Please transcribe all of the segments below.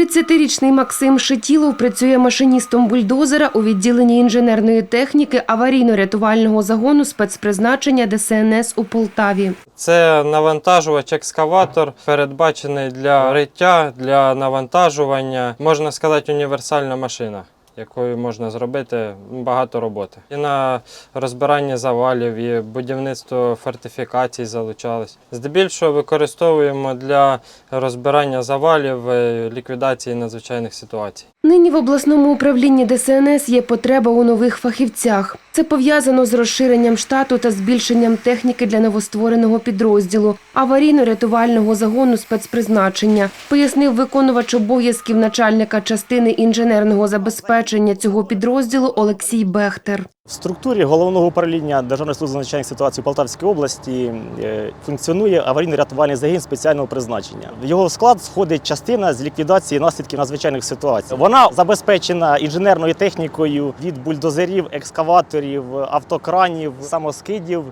30-річний Максим Шитілов працює машиністом бульдозера у відділенні інженерної техніки аварійно-рятувального загону спецпризначення ДСНС у Полтаві. Це навантажувач екскаватор, передбачений для риття, для навантажування. Можна сказати, універсальна машина, якою можна зробити багато роботи. І на розбирання завалів, і будівництво фортифікацій залучались. Здебільшого використовуємо для розбирання завалів, е, ліквідації надзвичайних ситуацій. Нині в обласному управлінні ДСНС є потреба у нових фахівцях. Це пов'язано з розширенням штату та збільшенням техніки для новоствореного підрозділу аварійно-рятувального загону спецпризначення, пояснив виконувач обов'язків начальника частини інженерного забезпечення цього підрозділу Олексій Бехтер. В структурі головного управління Державної служби надзвичайних ситуацій Полтавської області е, функціонує аварійно-рятувальний загін спеціального призначення. В його склад входить частина з ліквідації наслідків надзвичайних ситуацій. Вона забезпечена інженерною технікою від бульдозерів, екскаваторів, автокранів, самоскидів.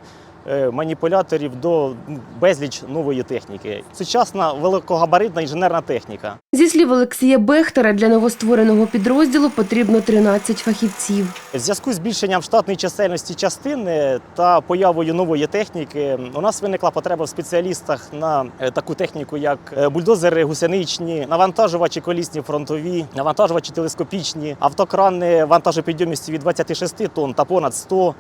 Е, Маніпуляторів до безліч нової техніки. Сучасна великогабаритна інженерна техніка. Зі слів Олексія Бехтера, для новоствореного підрозділу потрібно 13 фахівців. В зв'язку з збільшенням штатної чисельності частини та появою нової техніки у нас виникла потреба в спеціалістах на е, таку техніку, як е, бульдозери гусеничні, навантажувачі колісні фронтові, навантажувачі телескопічні, автокрани вантажопідйомістю від 26 тонн та понад 100, е,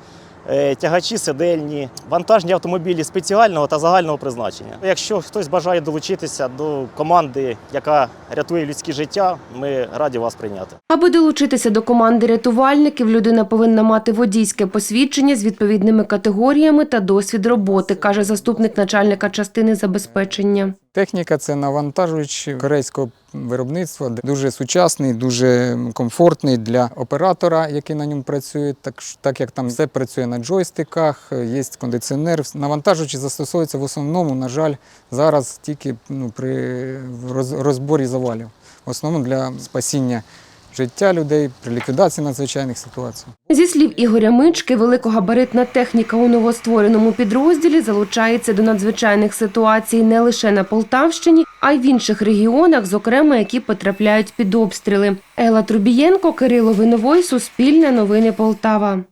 тягачі седельні, вантажні автомобілі спеціального та загального призначення. Якщо хтось бажає долучитися до команди, яка рятує людське життя, ми раді вас прийняти. Аби долучитися до команди рятувальників, людина повинна мати водійське посвідчення з відповідними категоріями та досвід роботи, каже заступник начальника частини забезпечення. Техніка це навантажувач корейського виробництва, дуже сучасний, дуже комфортний для оператора, який на ньому працює. Так, так як там все працює на джойстиках, є кондиціонер. Навантажувачі застосовуються в основному, на жаль, зараз тільки ну, при розборі завалів. В основному для спасіння життя людей при ліквідації надзвичайних ситуацій. Зі слів Ігоря Мички, великогабаритна техніка у новоствореному підрозділі залучається до надзвичайних ситуацій не лише на Полтавщині, а й в інших регіонах, зокрема, які потрапляють під обстріли. Ела Трубієнко, Кирило Виновой, Суспільне новини Полтава.